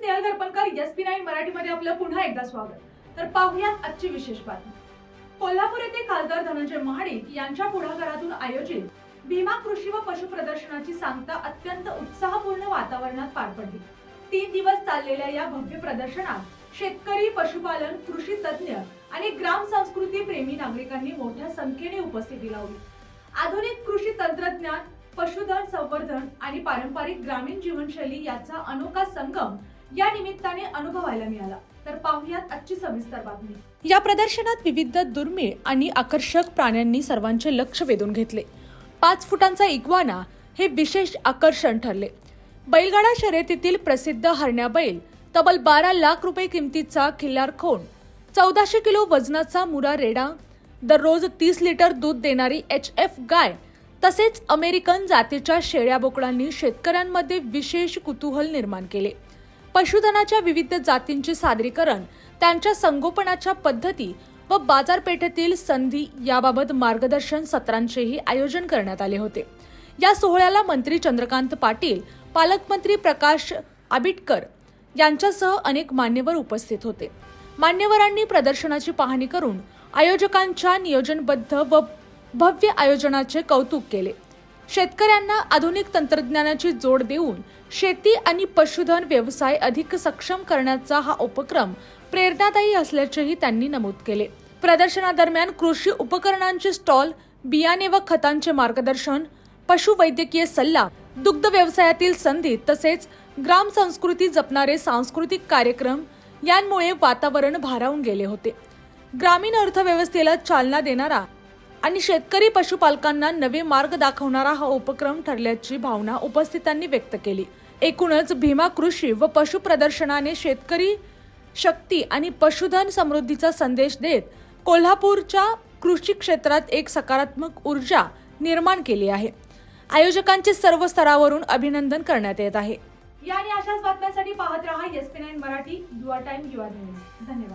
Snehal Darpankar S P nine मराठीमध्ये आपलं पुन्हा एकदा स्वागत. तर पाहुयात आजची विशेष बातमी. कोल्हापूर येथे खासदार धनंजय महाडिक यांच्या पुढाकारातून आयोजित भीमा कृषी व पशु प्रदर्शनाची सांगता अत्यंत उत्साहपूर्ण वातावरणात पार पडली. तीन दिवस चाललेल्या या भव्य प्रदर्शनात शेतकरी पशुपालन कृषी तज्ज्ञ आणि ग्राम संस्कृती प्रेमी नागरिकांनी मोठ्या संख्येने उपस्थिती लावली. आधुनिक कृषी तंत्रज्ञान पशुधन संवर्धन आणि पारंपरिक ग्रामीण जीवनशैली याचा अनोखा संगम या निमित्ताने अनुभवायला मिळाला. तर पाहुयात आजची सविस्तर बातमी. या प्रदर्शनात विविध दुर्मिळ आणि आकर्षक प्राण्यांनी सर्वांचे लक्ष वेधून घेतले. पाच फुटांचा इग्वाना हे विशेष आकर्षण ठरले. बैलगाडा शर्यतीतील प्रसिद्ध हरण्या बैल तब्बल बारा लाख रुपये किमतीचा खिल्लार खोंड चौदाशे किलो वजनाचा मुरा रेडा दररोज तीस लिटर दूध देणारी एच एफ गाय तसेच अमेरिकन जातीच्या शेळ्या बोकडांनी शेतकऱ्यांमध्ये विशेष कुतूहल निर्माण केले. पशुधनाच्या विविध जातींचे सादरीकरण त्यांच्या संगोपनाच्या पद्धती व बाजारपेठेतील संधी याबाबत मार्गदर्शन सत्रांचेही आयोजन करण्यात आले होते. या सोहळ्याला मंत्री चंद्रकांत पाटील पालकमंत्री प्रकाश आबिटकर यांच्यासह अनेक मान्यवर उपस्थित होते. मान्यवरांनी प्रदर्शनाची पाहणी करून आयोजकांच्या नियोजनबद्ध व भव्य आयोजनाचे कौतुक केले. शेतकऱ्यांना आधुनिक तंत्रज्ञानाची जोड देऊन शेती आणि पशुधन व्यवसाय अधिक सक्षम करण्याचा हा उपक्रम प्रेरणादायी असल्याचेही त्यांनी नमूद केले. प्रदर्शनादरम्यान कृषी उपकरणांचे स्टॉल बियाणे व खतांचे मार्गदर्शन पशुवैद्यकीय सल्ला दुग्ध व्यवसायातील संधी तसेच ग्राम संस्कृती जपणारे सांस्कृतिक कार्यक्रम यांमुळे वातावरण भारावून गेले होते. ग्रामीण अर्थव्यवस्थेला चालना देणारा आणि शेतकरी पशुपालकांना नवे मार्ग दाखवणारा हा उपक्रम ठरल्याची भावना उपस्थितांनी व्यक्त केली. एकूणच भीमा कृषी व पशु प्रदर्शनाने शेतकरी शक्ती आणि पशुधन समृद्धीचा संदेश देत कोल्हापूरच्या कृषी क्षेत्रात एक सकारात्मक ऊर्जा निर्माण केली आहे. आयोजकांचे सर्व स्तरावरून अभिनंदन करण्यात येत आहे. या आणि अशाच बातम्यांसाठी पाहत रहा S P nine Marathi your time your news. धन्यवाद.